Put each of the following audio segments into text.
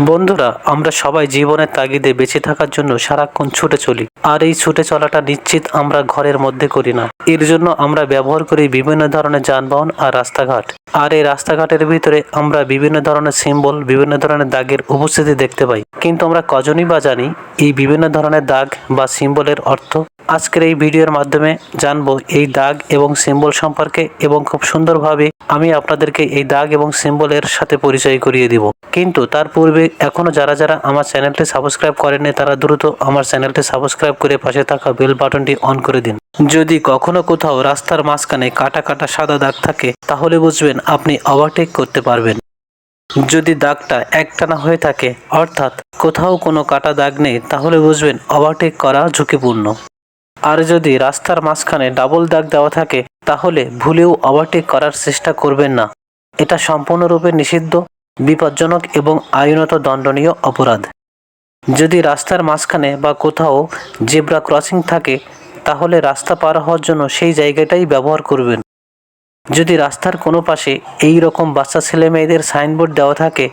বন্ধুরা, আমরা সবাই জীবনের তাগিদে বেঁচে থাকার জন্য সারাক্ষণ ছুটে চলি। আর এই ছুটে চলাটা নিশ্চিত আমরা ঘরের মধ্যে করি না। এর জন্য আমরা ব্যবহার করি বিভিন্ন ধরনের যানবাহন আর রাস্তাঘাট। আর এই রাস্তাঘাটের ভিতরে আমরা বিভিন্ন ধরনের সিম্বল, বিভিন্ন ধরনের দাগের উপস্থিতি দেখতে পাই। কিন্তু আমরা কজনই বা জানি এই বিভিন্ন ধরনের দাগ বা সিম্বলের অর্থ? আজকের এই ভিডিওর মাধ্যমে জানব এই দাগ এবং সিম্বল সম্পর্কে এবং খুব সুন্দরভাবে আমি আপনাদেরকে এই দাগ এবং সিম্বলের সাথে পরিচয় করিয়ে দিব। কিন্তু তার পূর্বে এখনও যারা যারা আমার চ্যানেলটি সাবস্ক্রাইব করেননি, তারা দ্রুত আমার চ্যানেলটি সাবস্ক্রাইব করে পাশে থাকা বেল বাটনটি অন করে দিন। যদি কখনো কোথাও রাস্তার মাঝখানে কাটা কাটা সাদা দাগ থাকে, তাহলে বুঝবেন আপনি ওভারটেক করতে পারবেন। যদি দাগটা একটানা হয়ে থাকে, অর্থাৎ কোথাও কোনো কাটা দাগ নেই, তাহলে বুঝবেন ওভারটেক করা ঝুঁকিপূর্ণ। আর যদি রাস্তার মাঝখানে ডাবল দাগ দেওয়া থাকে, তাহলে ভুলেও ওভারটেক করার চেষ্টা করবেন না। এটা সম্পূর্ণরূপে নিষিদ্ধ, বিপজ্জনক এবং আইনত দণ্ডনীয় অপরাধ। যদি রাস্তার মাঝখানে বা কোথাও জেব্রা ক্রসিং থাকে, তাহলে রাস্তা পার হওয়ার জন্য সেই জায়গাটাই ব্যবহার করবেন। যদি রাস্তার কোনো পাশে এই রকম বাচ্চা ছেলে মেয়েদের সাইনবোর্ড দেওয়া থাকে,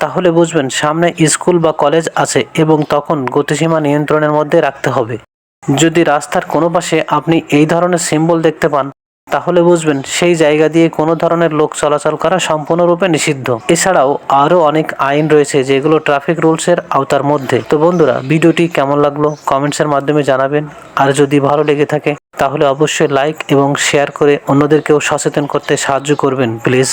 তাহলে বুঝবেন সামনে স্কুল বা কলেজ আছে এবং তখন গতিসীমা নিয়ন্ত্রণের মধ্যে রাখতে হবে। যদি রাস্তার কোনো পাশে আপনি এই ধরনের সিম্বল দেখতে পান, তাহলে বুঝবেন সেই জায়গা দিয়ে কোনো ধরনের লোক চলাচল করা সম্পূর্ণরূপে নিষিদ্ধ। এছাড়াও আরও অনেক আইন রয়েছে যেগুলো ট্রাফিক রুলসের আওতার মধ্যে। তো বন্ধুরা, ভিডিওটি কেমন লাগল কমেন্টসের মাধ্যমে জানাবেন। আর যদি ভালো লেগে থাকে, তাহলে অবশ্যই লাইক এবং শেয়ার করে অন্যদেরকেও সচেতন করতে সাহায্য করবেন প্লিজ